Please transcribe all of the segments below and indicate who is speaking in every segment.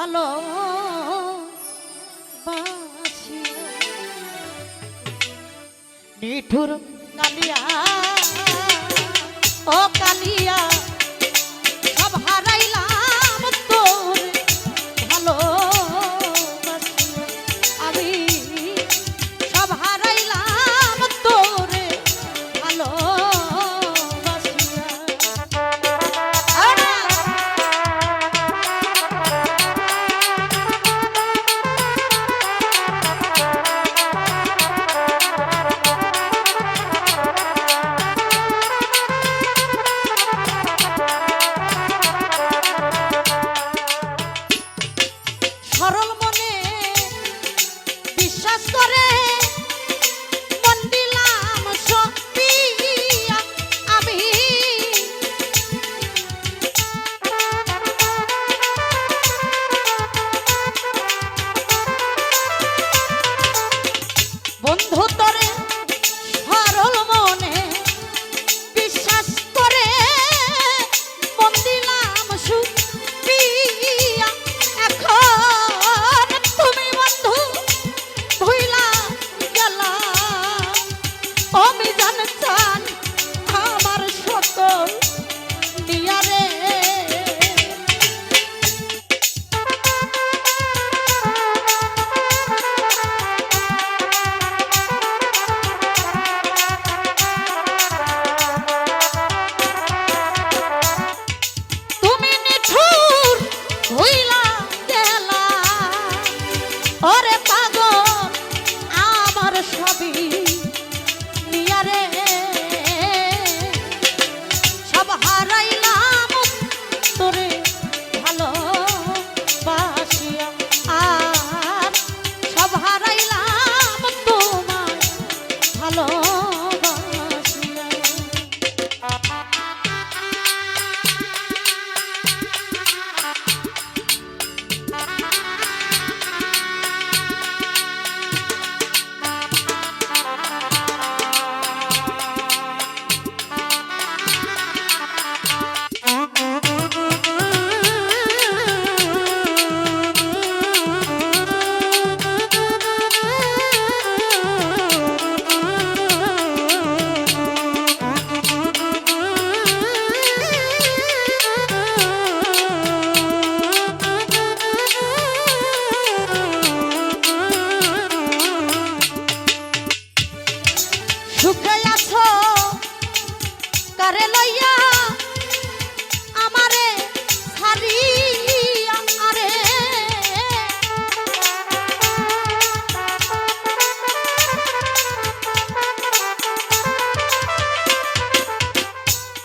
Speaker 1: ভালো মিঠুর কালিয়া ও কালিয়া যারে লইয়া আমারে হারি আমারে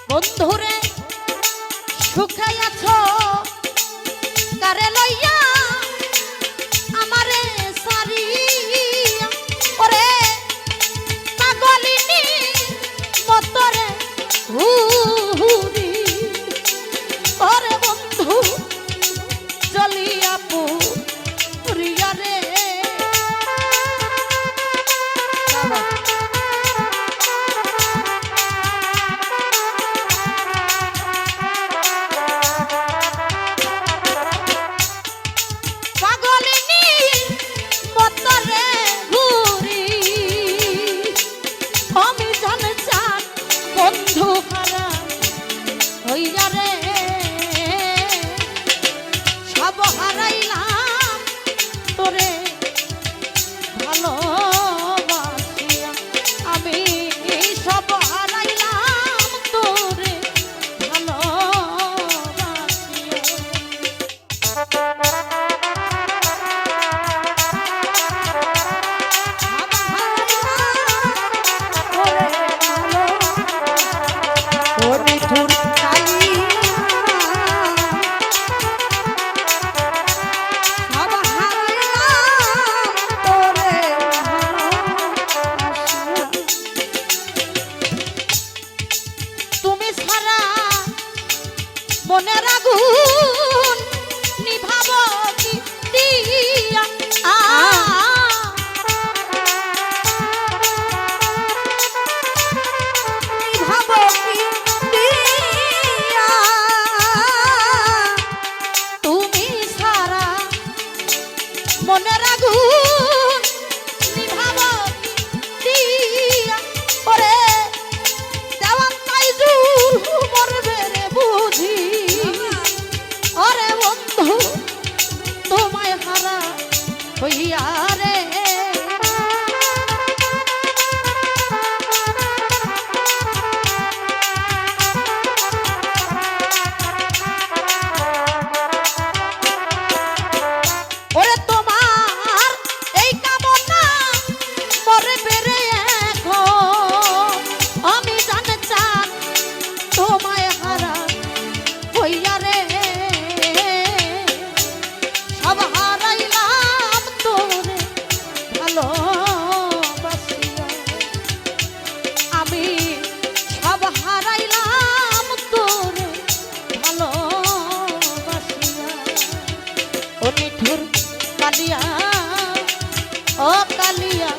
Speaker 1: বন্ধুরে সুখে আছো? কারে লইয়া নিঠুর কালিয়া ও কালিয়া।